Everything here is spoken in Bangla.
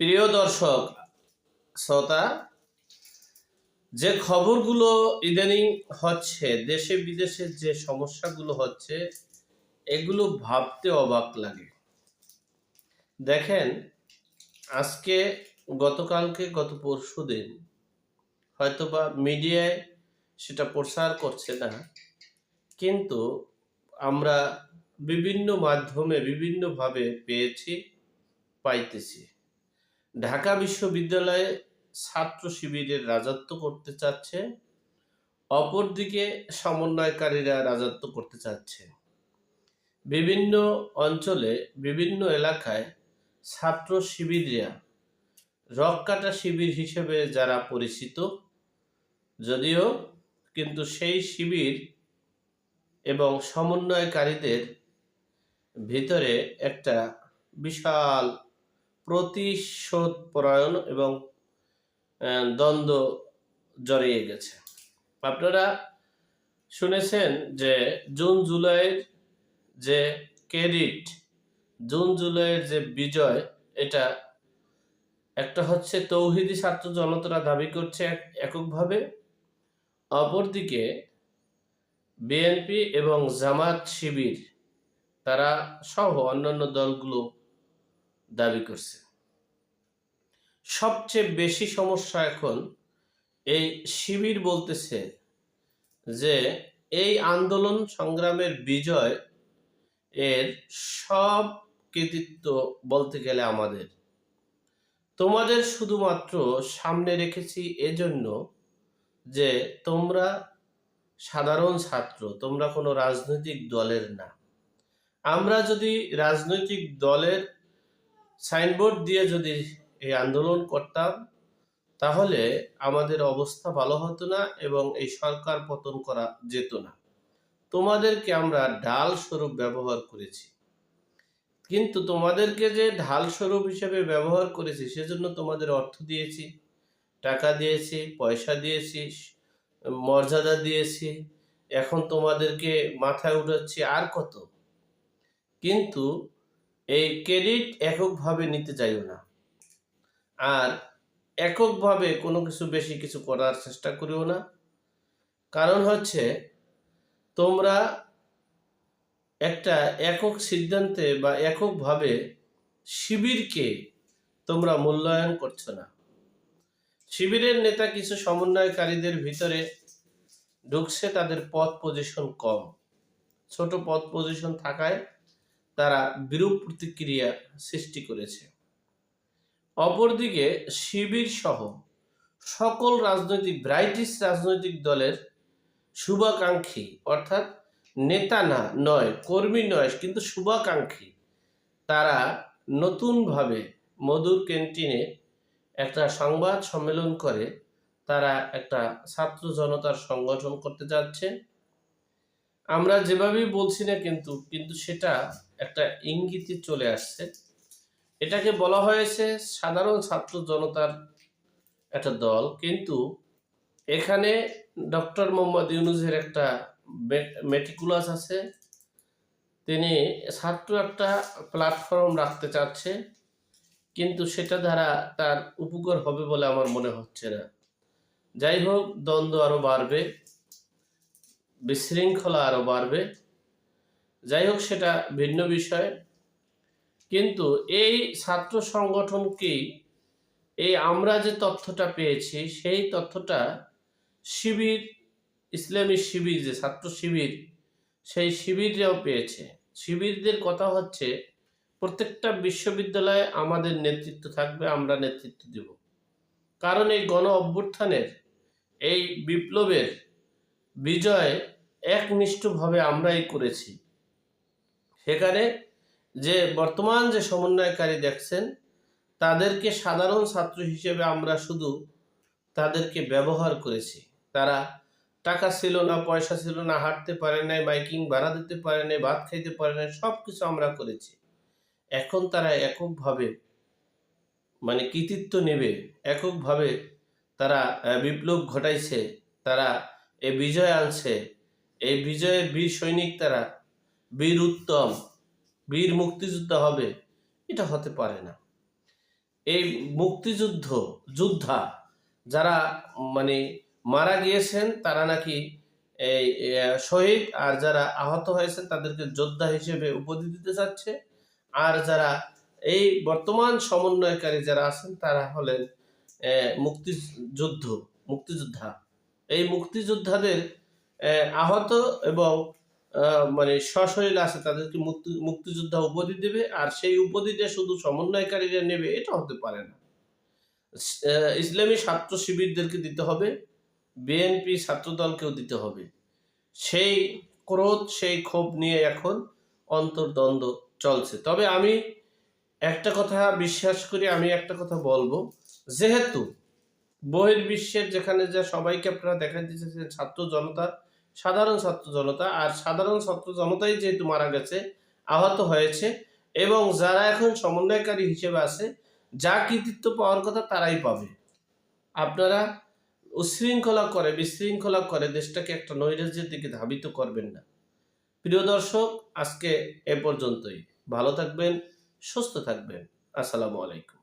প্রিয় দর্শক, শ্রোতা, যে খবরগুলো ইদানিং হচ্ছে, দেশে বিদেশে যে সমস্যাগুলো হচ্ছে, এগুলো ভাবতে অবাক লাগে। দেখেন, আজকে, গতকালকে, গত পরশু দিন, হয়তোবা মিডিয়ায় সেটা প্রচার করছে না, কিন্তু আমরা বিভিন্ন মাধ্যমে বিভিন্নভাবে পেয়েছি, পাইতেছি। ঢাকা বিশ্ববিদ্যালয়ে ছাত্র শিবিরের রাজত্ব করতে চাচ্ছে, অপরদিকে সমন্বয়কারীরা রাজত্ব করতে চাচ্ছে। বিভিন্ন অঞ্চলে, বিভিন্ন এলাকায় ছাত্র শিবিররা রক কাটা শিবির হিসেবে যারা পরিচিত, যদিও কিন্তু সেই শিবির এবং সমন্বয়কারীদের ভিতরে একটা বিশাল প্রতিশোধ পরায়ণ এবং দ্বন্দ্ব জড়িয়ে গেছে। আপনারা শুনেছেন যে জুন জুলাইয়ের যে ক্রেডিট, জুন জুলাইয়ের যে বিজয়, এটা একটা হচ্ছে তৌহিদি ছাত্র জনতারা দাবি করছে এক- এককভাবে। অপরদিকে বিএনপি এবং জামাত শিবির, তারা সহ অন্যান্য দলগুলো দাবি করছে। সবচেয়ে বেশি সমস্যা এখন এই শিবির বলতেছে যে, এই আন্দোলন সংগ্রামের বিজয় এর সব কৃতিত্ব বলতে গেলে আমাদের। তোমাদের শুধুমাত্র সামনে রেখেছি এজন্য যে, তোমরা সাধারণ ছাত্র, তোমরা কোনো রাজনৈতিক দলের না। আমরা যদি রাজনৈতিক দলের সাইনবোর্ড দিয়ে যদি এই আন্দোলন করতাম, তাহলে আমাদের অবস্থা ভালো হতো না এবং এই সরকার পতন করা যেত না। তোমাদেরকে আমরা ঢাল স্বরূপ ব্যবহার করেছি। কিন্তু তোমাদেরকে যে ঢাল স্বরূপ হিসেবে ব্যবহার করেছি, সেজন্য তোমাদের অর্থ দিয়েছি, টাকা দিয়েছি, পয়সা দিয়েছি, মর্যাদা দিয়েছি। এখন তোমাদেরকে মাথায় উঠাচ্ছি আর কত। কিন্তু এই ক্রেডিট এককভাবে নিতে চাইও না। আর এককভাবে কোনো কিছু বেশি কিছু করার চেষ্টা করিও না। কারণ হচ্ছে, তোমরা একটা একক সিদ্ধান্তে বা এককভাবে শিবিরকে তোমরা মূল্যায়ন করছ না। শিবিরের নেতা কিছু সমন্বয়কারীদের ভিতরে ঢুকছে, তাদের পথ পজিশন কম। ছোট পথ পজিশন থাকায় তারা বিরূপ প্রতিক্রিয়া সৃষ্টি করেছে। অপরদিকে শিবির সহ সকল রাজনৈতিক, ব্রাইটিশ রাজনৈতিক দলের শুভাকাঙ্ক্ষী, অর্থাৎ নেতা না, নয়, কর্মী নয়, কিন্তু শুভাকাঙ্ক্ষী, তারা নতুনভাবে মধুর ক্যান্টিনে একটা সংবাদ সম্মেলন করে, তারা একটা ছাত্র জনতার সংগঠন করতে যাচ্ছে। আমরা যেভাবেই বলছি না কিন্তু কিন্তু সেটা একটা ইঙ্গিতে চলে আসছে। এটাকে বলা হয়েছে সাধারণ ছাত্র জনতার একটা দল, কিন্তু এখানে ডক্টর মোহাম্মদ ইউনুসের একটা মেটিকুলাস আছে। তিনি ছাত্র একটা প্ল্যাটফর্ম রাখতে চাচ্ছে, কিন্তু সেটা দ্বারা তার উপকার হবে বলে আমার মনে হচ্ছে না। যাই হোক, দ্বন্দ্ব আরও বাড়বে। বিশৃঙ্খলা আরও বাড়বে। যাই হোক, সেটা ভিন্ন বিষয়। কিন্তু এই ছাত্র সংগঠনকেই, এই আমরা যে তথ্যটা পেয়েছি, সেই তথ্যটা শিবির, ইসলামী শিবির যে ছাত্র শিবির, সেই শিবিররাও পেয়েছে। শিবিরদের কথা হচ্ছে, প্রত্যেকটা বিশ্ববিদ্যালয়ে আমাদের নেতৃত্ব থাকবে, আমরা নেতৃত্ব দেব। কারণ এই গণ অভ্যুত্থানের, এই বিপ্লবের বিজয় একনিষ্ঠভাবে আমরাই করেছি। সেখানে যে বর্তমান যে সমন্বয়কারী দেখছেন, তাদেরকে সাধারণ ছাত্র হিসেবে আমরা শুধু তাদেরকে ব্যবহার করেছি। তারা টাকা ছিল না, পয়সা ছিল না, হাঁটতে পারে নাই, বাইকিং, ভাড়া দিতে পারে নাই, ভাত খাইতে পারে নাই সব কিছু আমরা করেছি। এখন তারা এককভাবে মানে কৃতিত্ব নেবে, এককভাবে তারা বিপ্লব ঘটাইছে। তারা এই বিজয় আনছে। এই বিজয়ে বীর সৈনিক তারা, বীর উত্তম, বীর মুক্তিযোদ্ধা হবে, এটা হতে পারে না। এই মুক্তিযুদ্ধ, যোদ্ধা যারা মানে মারা গিয়েছেন, তারা নাকি এই শহীদ, আর যারা আহত হয়েছেন, তাদেরকে যোদ্ধা হিসেবে উপাধি দিতে চাচ্ছে আর যারা এই বর্তমান সমন্বয়কারী যারা আছেন, তারা হলেন মুক্তিযুদ্ধ, মুক্তিযোদ্ধা। এই মুক্তিযোদ্ধাদের আহত এবং মানে সশরীর আছে তাদেরকে মুক্তি, মুক্তিযোদ্ধা উপাধি দেবে আর সেই উপাধিটা শুধু সমন্বয়কারীরা নেবে, এটা হতে পারে না। ইসলামী ছাত্র শিবিরদেরকে দিতে হবে বিএনপি ছাত্রদলকেও দিতে হবে। সেই ক্রোধ, সেই ক্ষোভ নিয়ে এখন অন্তর্দ্বন্দ্ব চলছে। তবে আমি একটা কথা বিশ্বাস করি, আমি একটা কথা বলব। যেহেতু বহির্বিশ্বের যেখানে যে সবাইকে আপনারা দেখা যে ছাত্র জনতা, সাধারণ ছাত্র জনতা, আর সাধারণ ছাত্র জনতাই যেহেতু মারা গেছে, আহত হয়েছে, এবং যারা এখন সমন্বয়কারী হিসেবে আছে, যা কৃতিত্ব পাওয়ার কথা তারাই পাবে। আপনারা উশৃঙ্খলা করে, বিশৃঙ্খলা করে দেশটাকে একটা নৈরাজ্যের দিকে ধাবিত করবেন না। প্রিয় দর্শক, আজকে এ পর্যন্তই। ভালো থাকবেন, সুস্থ থাকবেন। আসসালামু আলাইকুম।